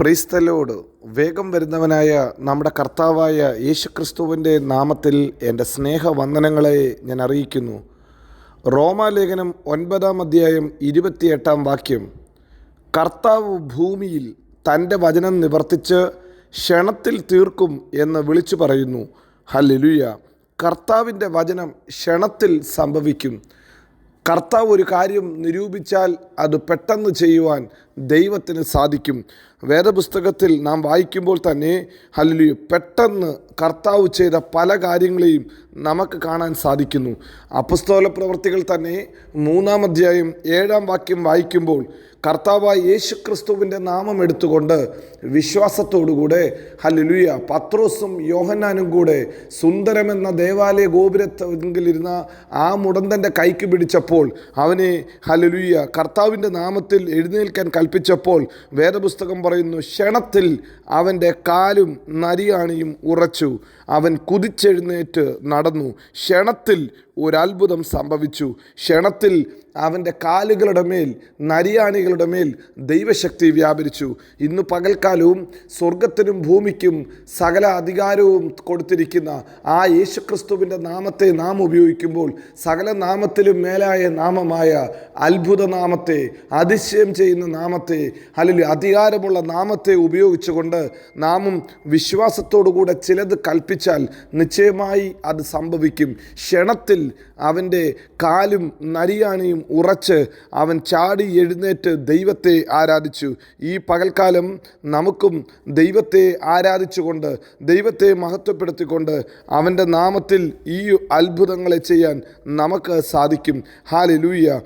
പ്രീസ്തലോട് വേഗം വരുന്നവനായ നമ്മുടെ കർത്താവായ യേശുക്രിസ്തുവിന്റെ നാമത്തിൽ എന്റെ സ്നേഹവന്ദനങ്ങളെ ഞാൻ അറിയിക്കുന്നു. റോമാലേഖനം ഒൻപതാം അധ്യായം ഇരുപത്തിയെട്ടാം വാക്യം. കർത്താവ് ഭൂമിയിൽ തന്റെ വചനം നിവർത്തിച്ച് ക്ഷണത്തിൽ തീർക്കും എന്ന് വിളിച്ചു പറയുന്നു. ഹല്ലുയ കർത്താവിന്റെ വചനം ക്ഷണത്തിൽ സംഭവിക്കും. കർത്താവ് ഒരു കാര്യം നിരൂപിച്ചാൽ അത് പെട്ടെന്ന് ചെയ്യുവാൻ ദൈവത്തിന് സാധിക്കും. വേദപുസ്തകത്തിൽ നാം വായിക്കുമ്പോൾ തന്നെ ഹല്ലേലൂയ പെട്ടെന്ന് കർത്താവ് ചെയ്ത പല കാര്യങ്ങളെയും നമുക്ക് കാണാൻ സാധിക്കുന്നു. അപ്പസ്തോല പ്രവർത്തികൾ തന്നെ മൂന്നാം അധ്യായം ഏഴാം വാക്യം വായിക്കുമ്പോൾ കർത്താവായ യേശു ക്രിസ്തുവിന്റെ നാമം എടുത്തുകൊണ്ട് വിശ്വാസത്തോടുകൂടെ ഹല്ലുലുയ പത്രോസും യോഹന്നാനും കൂടെ സുന്ദരമെന്ന ദേവാലയ ഗോപുരത്തിലിരുന്ന ആ മുടന്തന്റെ കൈക്ക് പിടിച്ചപ്പോൾ അവനെ ഹല്ലുലുയ കർത്താവിന്റെ നാമത്തിൽ എഴുന്നേൽക്കാൻ കൽപ്പിച്ചപ്പോൾ വേദപുസ്തകം പറയുന്നു ക്ഷണത്തിൽ അവന്റെ കാലും നരിയാണിയും ഉറച്ചു. അവൻ കുതിച്ചെഴുന്നേറ്റ് നടന്നു. ക്ഷണത്തിൽ ഒരത്ഭുതം സംഭവിച്ചു. ക്ഷണത്തിൽ അവന്റെ കാലുകളുടെ മേൽ നരിയാണികളുടെ മേൽ ദൈവശക്തി വ്യാപരിച്ചു. ഇന്ന് പകൽക്കാലവും സ്വർഗത്തിനും ഭൂമിക്കും സകല അധികാരവും കൊടുത്തിരിക്കുന്ന ആ യേശുക്രിസ്തുവിന്റെ നാമത്തെ നാം ഉപയോഗിക്കുമ്പോൾ സകല നാമത്തിലും മേലായ നാമമായ അത്ഭുത നാമത്തെ അതിശയം ചെയ്യുന്ന നാമത്തെ അല്ലെങ്കിൽ അധികാരമുള്ള നാമത്തെ ഉപയോഗിച്ചുകൊണ്ട് നാമും വിശ്വാസത്തോടുകൂടെ ചിലത് കൽപ്പിച്ചാൽ നിശ്ചയമായി അത് സംഭവിക്കും. ക്ഷണത്തിൽ അവന്റെ കാലും നരിയാണിയും ഉറച്ച് അവൻ ചാടി എഴുന്നേറ്റ് ദൈവത്തെ ആരാധിച്ചു. ഈ പകൽക്കാലം നമുക്കും ദൈവത്തെ ആരാധിച്ചുകൊണ്ട് ദൈവത്തെ മഹത്വപ്പെടുത്തിക്കൊണ്ട് അവന്റെ നാമത്തിൽ ഈ അത്ഭുതങ്ങളെ ചെയ്യാൻ നമുക്ക് സാധിക്കും. ഹാലി ലൂയ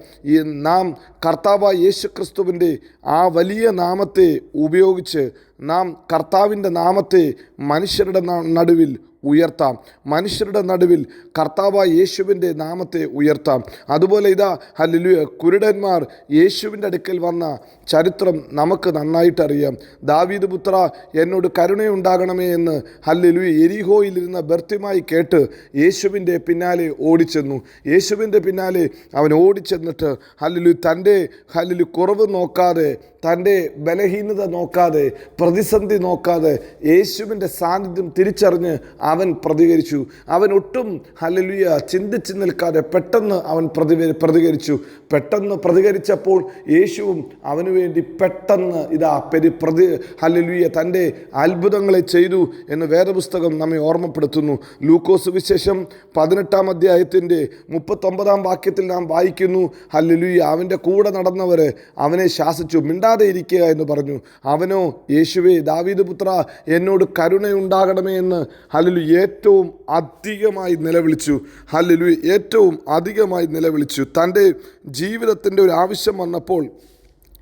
നാം കർത്താവ് യേശുക്രിസ്തുവിന്റെ ആ വലിയ നാമത്തെ ഉപയോഗിച്ച് നാം കർത്താവിന്റെ നാമത്തെ മനുഷ്യരുടെ നടുവിൽ ഉയർത്താം. മനുഷ്യരുടെ നടുവിൽ കർത്താവ യേശുവിന്റെ നാമത്തെ ഉയർത്താം. അതുപോലെ ഇതാ ഹല്ലുയ കുരുടന്മാർ യേശുവിന്റെ അടുക്കൽ വന്ന ചരിത്രം നമുക്ക് നന്നായിട്ടറിയാം. ദാവീദ് പുത്ര എന്നോട് കരുണയുണ്ടാകണമേ എന്ന് ഹല്ലുയ എരിഹോയിലിരുന്ന ബർത്തിമായി കേട്ട് യേശുവിന്റെ പിന്നാലെ ഓടിച്ചെന്നു. യേശുവിന്റെ പിന്നാലെ അവൻ ഓടിച്ചെന്നിട്ട് ഹല്ലുലു തന്റെ ഹല്ലുലു കുറവ് നോക്കാതെ തന്റെ ബലഹീനത നോക്കാതെ പ്രതിസന്ധി നോക്കാതെ യേശുവിന്റെ സാന്നിധ്യം തിരിച്ചറിഞ്ഞ് അവൻ പ്രതികരിച്ചു. അവൻ ഒട്ടും ഹലലുയ ചിന്തിച്ച് നിൽക്കാതെ പെട്ടെന്ന് അവൻ പ്രതി പ്രതികരിച്ചു. പെട്ടെന്ന് പ്രതികരിച്ചപ്പോൾ യേശുവും അവനു വേണ്ടി പെട്ടെന്ന് ഇതാ പെരി പ്രതി ഹലലുയ തന്റെ അത്ഭുതങ്ങളെ ചെയ്തു എന്ന് വേദപുസ്തകം നമ്മെ ഓർമ്മപ്പെടുത്തുന്നു. ലൂക്കോസ് വിശേഷം പതിനെട്ടാം അധ്യായത്തിന്റെ മുപ്പത്തൊമ്പതാം വാക്യത്തിൽ നാം വായിക്കുന്നു ഹല്ലുലുയ അവന്റെ കൂടെ നടന്നവർ അവനെ ശാസിച്ചു. മിണ്ടാതെ ഇരിക്കുക എന്ന് പറഞ്ഞു. അവനോ യേശുവേ ദാവീദ് പുത്ര എന്നോട് കരുണയുണ്ടാകണമേ എന്ന് ഹല്ലുലു ഏറ്റവും അധികമായി നിലവിളിച്ചു. ഹല്ലു ഏറ്റവും അധികമായി നിലവിളിച്ചു. തന്റെ ജീവിതത്തിന്റെ ഒരു ആവശ്യം വന്നപ്പോൾ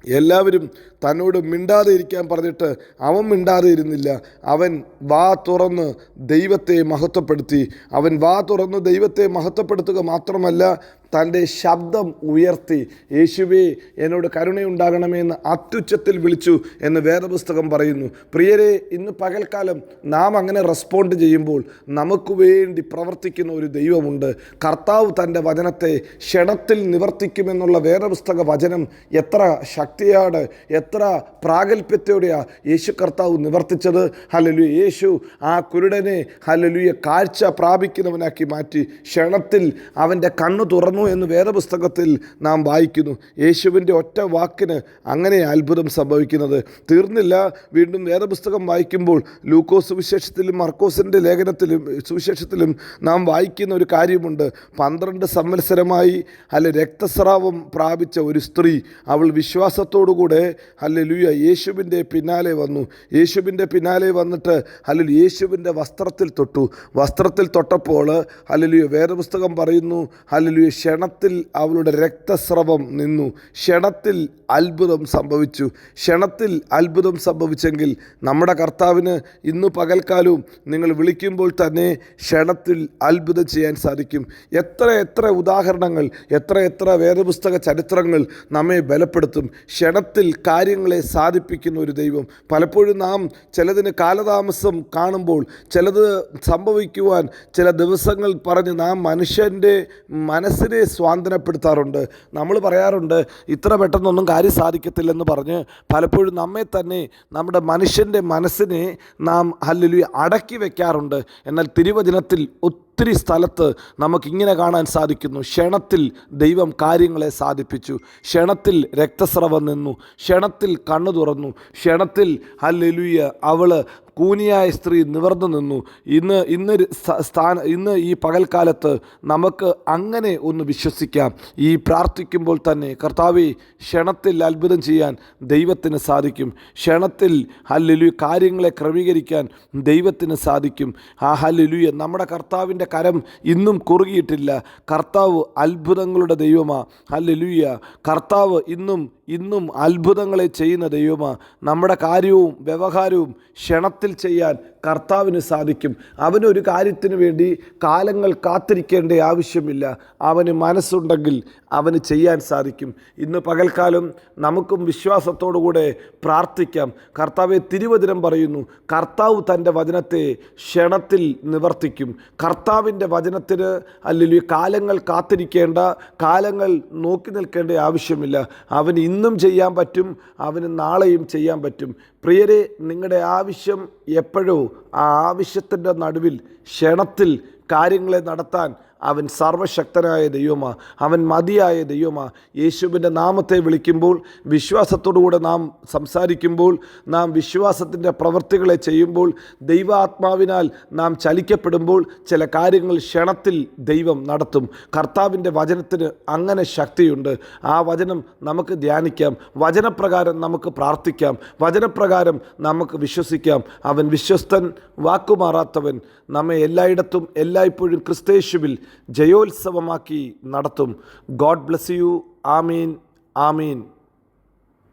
എല്ലാവരും തന്നോട് മിണ്ടാതെ ഇരിക്കാൻ പറഞ്ഞിട്ട് അവൻ മിണ്ടാതെ ഇരുന്നില്ല. അവൻ വാ തുറന്ന് ദൈവത്തെ മഹത്വപ്പെടുത്തി. അവൻ വാ തുറന്ന് ദൈവത്തെ മഹത്വപ്പെടുത്തുക മാത്രമല്ല തന്റെ ശബ്ദം ഉയർത്തി. യേശുവേ എന്നോട് കരുണയുണ്ടാകണമേ എന്ന് അത്യുച്ചത്തിൽ വിളിച്ചു എന്ന് വേദപുസ്തകം പറയുന്നു. പ്രിയരെ ഇന്ന് പകൽക്കാലം നാം അങ്ങനെ റെസ്പോണ്ട് ചെയ്യുമ്പോൾ നമുക്ക് വേണ്ടി പ്രവർത്തിക്കുന്ന ഒരു ദൈവമുണ്ട്. കർത്താവ് തന്റെ വചനത്തെ ക്ഷണത്തിൽ നിവർത്തിക്കുമെന്നുള്ള വേദപുസ്തക വചനം എത്ര ശക്തിയാണ് എത്ര പ്രാഗൽഭ്യത്തോടെയാ യേശു കർത്താവ് നിവർത്തിച്ചത്. ഹലലു യേശു ആ കുരുടനെ ഹലലുയെ കാഴ്ച പ്രാപിക്കുന്നവനാക്കി മാറ്റി ക്ഷണത്തിൽ അവന്റെ കണ്ണ് തുറന്നു എന്ന് വേദപുസ്തകത്തിൽ നാം വായിക്കുന്നു. യേശുവിന്റെ ഒറ്റ വാക്കിന് അങ്ങനെ അത്ഭുതം സംഭവിക്കുന്നത്. തീർന്നില്ല. വീണ്ടും വേദപുസ്തകം വായിക്കുമ്പോൾ ലൂക്കോസ് സുവിശേഷത്തിലും മർക്കോസിന്റെ ലേഖനത്തിലും സുവിശേഷത്തിലും നാം വായിക്കുന്ന ഒരു കാര്യമുണ്ട്. പന്ത്രണ്ട് സംവത്സരമായി അല്ലെ രക്തസ്രാവം പ്രാപിച്ച ഒരു സ്ത്രീ അവൾ വിശ്വാസത്തോടുകൂടെ ഹല്ലേലൂയ യേശുവിന്റെ പിന്നാലെ വന്നു. യേശുവിന്റെ പിന്നാലെ വന്നിട്ട് ഹല്ലേലൂയ യേശുവിന്റെ വസ്ത്രത്തിൽ തൊട്ടു. വസ്ത്രത്തിൽ തൊട്ടപ്പോൾ ഹല്ലേലൂയ വേദപുസ്തകം പറയുന്നു ഹല്ലേലൂയ ക്ഷണത്തിൽ അവളുടെ രക്തസ്രവം നിന്നു. ക്ഷണത്തിൽ അത്ഭുതം സംഭവിച്ചു. ക്ഷണത്തിൽ അത്ഭുതം സംഭവിച്ചെങ്കിൽ നമ്മുടെ കർത്താവിന് ഇന്ന് പകൽക്കാലവും നിങ്ങൾ വിളിക്കുമ്പോൾ തന്നെ ക്ഷണത്തിൽ അത്ഭുതം ചെയ്യാൻ സാധിക്കും. എത്ര എത്ര ഉദാഹരണങ്ങൾ എത്ര എത്ര വേദപുസ്തക ചരിത്രങ്ങൾ നമ്മെ ബലപ്പെടുത്തും. ക്ഷണത്തിൽ കാര്യം കാര്യങ്ങളെ സാധിപ്പിക്കുന്ന ഒരു ദൈവം. പലപ്പോഴും നാം ചിലതിന് കാലതാമസം കാണുമ്പോൾ ചിലത് സംഭവിക്കുവാൻ ചില ദിവസങ്ങൾ പറഞ്ഞ് നാം മനുഷ്യന്റെ മനസ്സിനെ സ്വാന്തനപ്പെടുത്താറുണ്ട് നമ്മൾ പറയാറുണ്ട് ഇത്ര പെട്ടെന്നൊന്നും കാര്യം സാധിക്കത്തില്ലെന്ന് പറഞ്ഞ് പലപ്പോഴും നമ്മെ തന്നെ നമ്മുടെ മനുഷ്യന്റെ മനസ്സിനെ നാം അല്ലെങ്കിൽ അടക്കി വയ്ക്കാറുണ്ട് എന്നാൽ തിരുവചനത്തിൽ ഒത്തിരി സ്ഥലത്ത് നമുക്കിങ്ങനെ കാണാൻ സാധിക്കുന്നു. ക്ഷണത്തിൽ ദൈവം കാര്യങ്ങളെ സാധിപ്പിച്ചു. ക്ഷണത്തിൽ രക്തസ്രവം നിന്നു. ക്ഷണത്തിൽ കണ്ണു തുറന്നു. ക്ഷണത്തിൽ ഹല്ലെലുയ അവൾ കൂനിയായ സ്ത്രീ നിവർന്നു നിന്നു. ഇന്ന് ഇന്ന് സ്ഥാന ഇന്ന് ഈ പകൽക്കാലത്ത് നമുക്ക് അങ്ങനെ ഒന്ന് വിശ്വസിക്കാം. ഈ പ്രാർത്ഥിക്കുമ്പോൾ തന്നെ കർത്താവെ ക്ഷണത്തിൽ അത്ഭുതം ചെയ്യാൻ ദൈവത്തിന് സാധിക്കും. ക്ഷണത്തിൽ ഹല്ലുലു കാര്യങ്ങളെ ക്രമീകരിക്കാൻ ദൈവത്തിന് സാധിക്കും. ആ ഹല്ലുലുയ നമ്മുടെ കർത്താവിന്റെ കരം ഇന്നും കുറുകിയിട്ടില്ല. കർത്താവ് അത്ഭുതങ്ങളുടെ ദൈവമാ. ഹല്ലുലുയ കർത്താവ് ഇന്നും ഇന്നും അത്ഭുതങ്ങളെ ചെയ്യുന്ന ദൈവമാണ് നമ്മുടെ കാര്യവും വ്യവഹാരവും ക്ഷണത്തിൽ ചെയ്യാൻ കർത്താവിന് സാധിക്കും. അവനൊരു കാര്യത്തിന് വേണ്ടി കാലങ്ങൾ കാത്തിരിക്കേണ്ട ആവശ്യമില്ല. അവന് മനസ്സുണ്ടെങ്കിൽ അവന് ചെയ്യാൻ സാധിക്കും. ഇന്ന് പകൽക്കാലം നമുക്കും വിശ്വാസത്തോടുകൂടെ പ്രാർത്ഥിക്കാം. കർത്താവെ തിരുവചനം പറയുന്നു കർത്താവ് തന്റെ വചനത്തെ ക്ഷണത്തിൽ നിവർത്തിക്കും. കർത്താവിന്റെ വചനത്തിന് അല്ലെങ്കിൽ കാലങ്ങൾ കാത്തിരിക്കേണ്ട കാലങ്ങൾ നോക്കി നിൽക്കേണ്ട ആവശ്യമില്ല. അവന് ഇന്നും ചെയ്യാൻ പറ്റും അവന് നാളെയും ചെയ്യാൻ പറ്റും. പ്രിയരെ നിങ്ങളുടെ ആവശ്യം എപ്പോഴോ ആ ആവശ്യത്തിന്റെ നടുവിൽ ക്ഷണത്തിൽ കാര്യങ്ങളെ നടത്താൻ അവൻ സർവശക്തനായ ദൈവമാ അവൻ മതിയായ ദൈവമാ. യേശുവിന്റെ നാമത്തെ വിളിക്കുമ്പോൾ വിശ്വാസത്തോടുകൂടെ നാം സംസാരിക്കുമ്പോൾ നാം വിശ്വാസത്തിന്റെ പ്രവൃത്തികളെ ചെയ്യുമ്പോൾ ദൈവാത്മാവിനാൽ നാം ചലിക്കപ്പെടുമ്പോൾ ചില കാര്യങ്ങൾ ക്ഷണത്തിൽ ദൈവം നടത്തും. കർത്താവിന്റെ വചനത്തിന് അങ്ങനെ ശക്തിയുണ്ട്. ആ വചനം നമുക്ക് ധ്യാനിക്കാം. വചനപ്രകാരം നമുക്ക് പ്രാർത്ഥിക്കാം. വചനപ്രകാരം നമുക്ക് വിശ്വസിക്കാം. അവൻ വിശ്വസ്തൻ വാക്കുമാറാത്തവൻ. നമ്മെ എല്ലായിടത്തും എല്ലായ്പ്പോഴും ക്രിസ്തേശുവിൽ ജയോത്സവമാക്കി നടത്തും. God bless you. Amin. Amin.